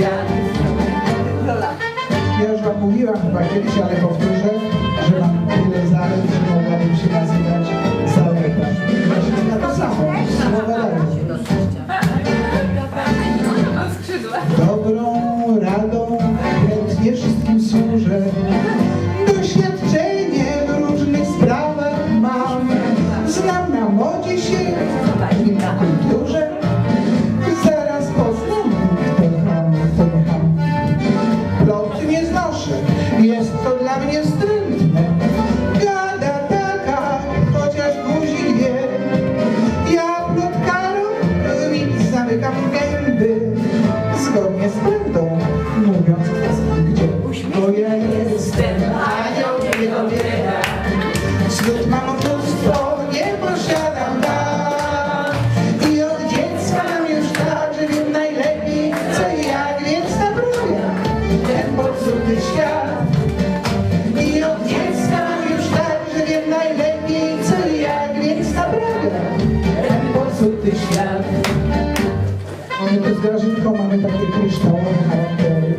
Ja już wam mówiłam chyba kiedyś, ale powtórzę. prawdę mówiąc, gdzie to jest. to z Grażynką mamy takie kryształowe charaktery.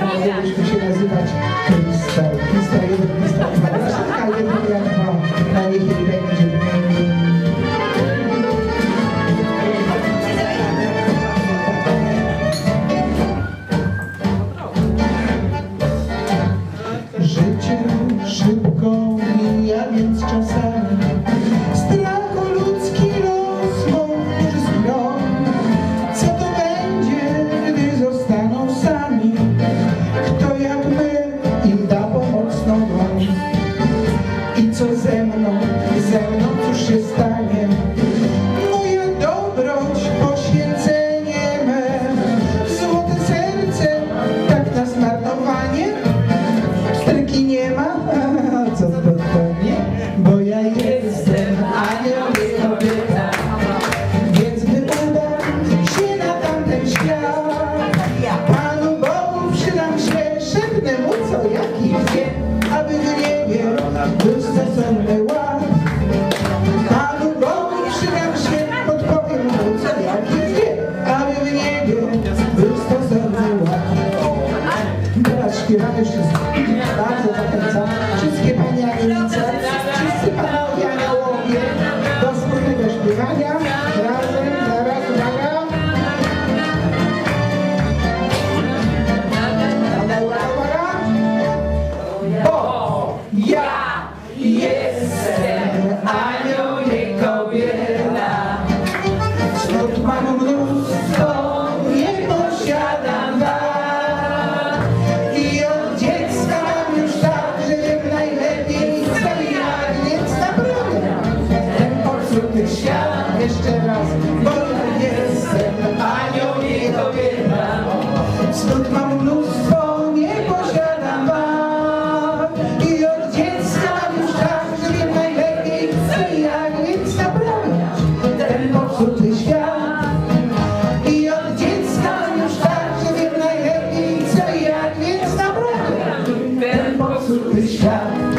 Mogłybyśmy się nazywać Krystal. Krystal 1, Krystal 2. Grażynka 1, 2. Na nich wszystkie, aby w niebie był stosowny ład. A lubowi przydam się, podpowiem mu, co jaki wie, aby w niebie był stosowny ład. Teraz śpiewamy wszystko. bien. Yeah.